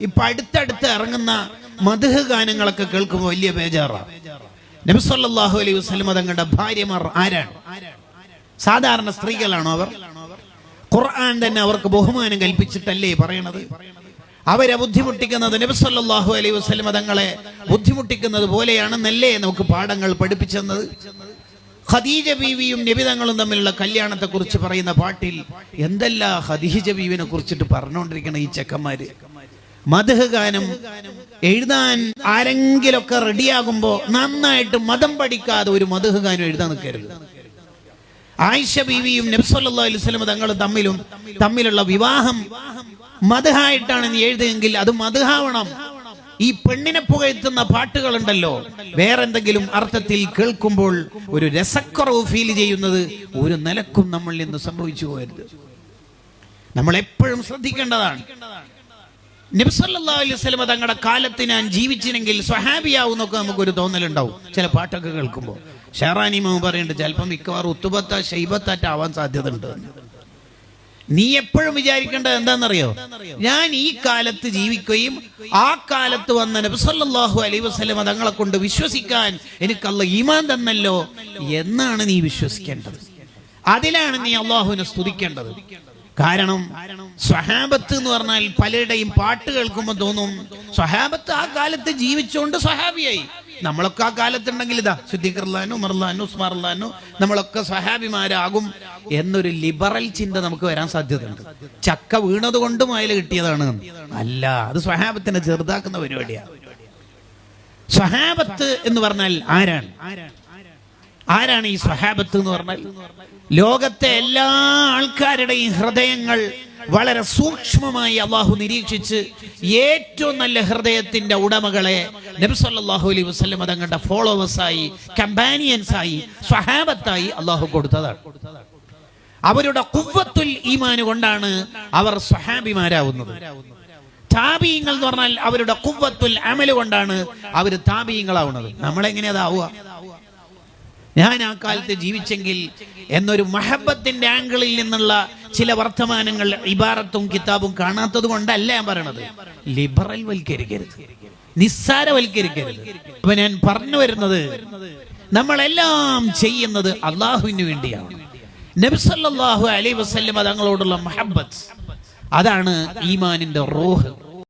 ഇപ്പൊ അടുത്തടുത്ത് ഇറങ്ങുന്ന മധുഹ ഗാനങ്ങളൊക്കെ കേൾക്കുമ്പോൾ വലിയ ബേജാറാ. നബിസല്ലാഹു അലൈഹി വസ്ലം തങ്ങളുടെ ഭാര്യമാർ ആരാണ്? സാധാരണ സ്ത്രീകളാണോ അവർ? ഖുർആൻ തന്നെ അവർക്ക് ബഹുമാനം കൽപ്പിച്ചിട്ടല്ലേ പറയണത്? അവരെ ബുദ്ധിമുട്ടിക്കുന്നത് നബിസല്ലാഹു അലൈഹി വസ്ലം തങ്ങളെ ബുദ്ധിമുട്ടിക്കുന്നത് പോലെയാണെന്നല്ലേ നമുക്ക് പാഠങ്ങൾ പഠിപ്പിച്ചെന്നത്? ഖദീജ ബീവിയും നബിതങ്ങളും തമ്മിലുള്ള കല്യാണത്തെ കുറിച്ച് പറയുന്ന പാട്ടിൽ എന്തല്ല ഖദീജ ബീവിനെ കുറിച്ചിട്ട് പറഞ്ഞുകൊണ്ടിരിക്കണം ഈ ചെക്കന്മാര്? മധുഹ ഗാനം എഴുതാൻ ആരെങ്കിലൊക്കെ റെഡിയാകുമ്പോ നന്നായിട്ട് മതം പഠിക്കാതെ ഒരു മധുഹ ഗാനം എഴുതാൻ നിൽക്കരുത്. ആയിഷ ബീവിയും നബ്സല്ലാ അലൈവലം തങ്ങളും തമ്മിലും തമ്മിലുള്ള വിവാഹം മധുഹായിട്ടാണ് നീ എഴുതിയെങ്കിൽ അത് മധുഹാവണം. ഈ പെണ്ണിനെ പുകഴ്ത്തുന്ന പാട്ടുകളുണ്ടല്ലോ. വേറെന്തെങ്കിലും അർത്ഥത്തിൽ കേൾക്കുമ്പോൾ ഒരു രസക്കുറവ് ഫീൽ ചെയ്യുന്നത് ഒരു നിലക്കും നമ്മളിൽ നിന്ന് സംഭവിച്ചു പോകരുത്. നമ്മൾ എപ്പോഴും ശ്രദ്ധിക്കേണ്ടതാണ്. നബ്സല്ലാ തങ്ങളുടെ കാലത്ത് ഞാൻ ജീവിച്ചിനെങ്കിൽ സ്വഹാബിയാവുന്നൊക്കെ നമുക്കൊരു തോന്നലുണ്ടാവും. ചില പാട്ടൊക്കെ കേൾക്കുമ്പോൾ ഷെറാനി മോ പറയുന്നുണ്ട് ചിലപ്പോൾ മിക്കവാറും ഉത്തുപത്ത ഷെയ്ബത്താറ്റ് ആവാൻ സാധ്യത ഉണ്ട് നീ എപ്പോഴും വിചാരിക്കേണ്ടത് എന്താണെന്നറിയോ? ഞാൻ ഈ കാലത്ത് ജീവിക്കുകയും ആ കാലത്ത് വന്ന നബ്സല്ലാഹു അലൈ വസ്ലമ തങ്ങളെ കൊണ്ട് വിശ്വസിക്കാൻ എനിക്കല്ല ഈമാൻ തന്നല്ലോ എന്നാണ് നീ വിശ്വസിക്കേണ്ടത്. അതിലാണ് നീ അള്ളാഹുവിനെ സ്തുതിക്കേണ്ടത്. കാരണം സ്വഹാബത്ത് എന്ന് പറഞ്ഞാൽ പലരുടെയും പാട്ട് കേൾക്കുമ്പോൾ തോന്നും സ്വഹാബത്ത് ആ കാലത്ത് ജീവിച്ചുകൊണ്ട് സ്വഹാബിയായി. നമ്മളൊക്കെ ആ കാലത്തുണ്ടെങ്കിൽ ഇതാ ശുദ്ധിഖർലാനു ഉമർലാനോ ഉസ്മാർലാനോ നമ്മളൊക്കെ സ്വഹാബിമാരാകും എന്നൊരു ലിബറൽ ചിന്ത നമുക്ക് വരാൻ സാധ്യതയുണ്ട്. ചക്ക വീണത് കൊണ്ടും അയൽ കിട്ടിയതാണ്. അല്ല അത് സ്വഹാബത്തിനെ ചെറുതാക്കുന്ന പരിപാടിയാണ് സ്വഹാബത്ത് എന്ന് പറഞ്ഞാൽ ആരാണ് ആരാണ്? ഈ സ്വഹാബത്ത് എന്ന് പറഞ്ഞാൽ? ലോകത്തെ എല്ലാ ആൾക്കാരുടെയും ഹൃദയങ്ങൾ വളരെ സൂക്ഷ്മമായി അള്ളാഹു നിരീക്ഷിച്ച് ഏറ്റവും നല്ല ഹൃദയത്തിന്റെ ഉടമകളെ നബ്സല്ലാഹു അലൈഹി വസ്ലം അതങ്ങളുടെ ഫോളോവേഴ്സായി കമ്പാനിയൻസായി സ്വഹാബത്തായി അള്ളാഹു കൊടുത്തതാണ്. അവരുടെ കുവ്വത്തുൽ ഈമാന് കൊണ്ടാണ് അവർ സ്വഹാബിമാരാവുന്നത്. താപീയങ്ങൾ എന്ന് പറഞ്ഞാൽ അവരുടെ കുവ്വത്തുൽ അമൽ കൊണ്ടാണ് അവർ താപീയങ്ങളാവുന്നത്. നമ്മളെങ്ങനെ അതാവുക ഞാൻ ആ കാലത്ത് ജീവിച്ചെങ്കിൽ എന്നൊരു മഹബത്തിന്റെ ആംഗിളിൽ നിന്നുള്ള ചില വർത്തമാനങ്ങൾ ഇബാറത്തും കിതാബും കാണാത്തത് കൊണ്ടല്ല ഞാൻ പറയണത്. ലിബറൽ വൽക്കരിക്കരുത്. നിസ്സാരവൽക്കരിക്കരുത്. അപ്പൊ ഞാൻ പറഞ്ഞു വരുന്നത് നമ്മളെല്ലാം ചെയ്യുന്നത് അള്ളാഹുവിന് വേണ്ടിയാണ്. നബ്സല്ലാഹു അലൈ വസ്ല്ലം തങ്ങളോടുള്ള മഹബത്ത്. അതാണ് ഈമാനിന്റെ റോഹ്.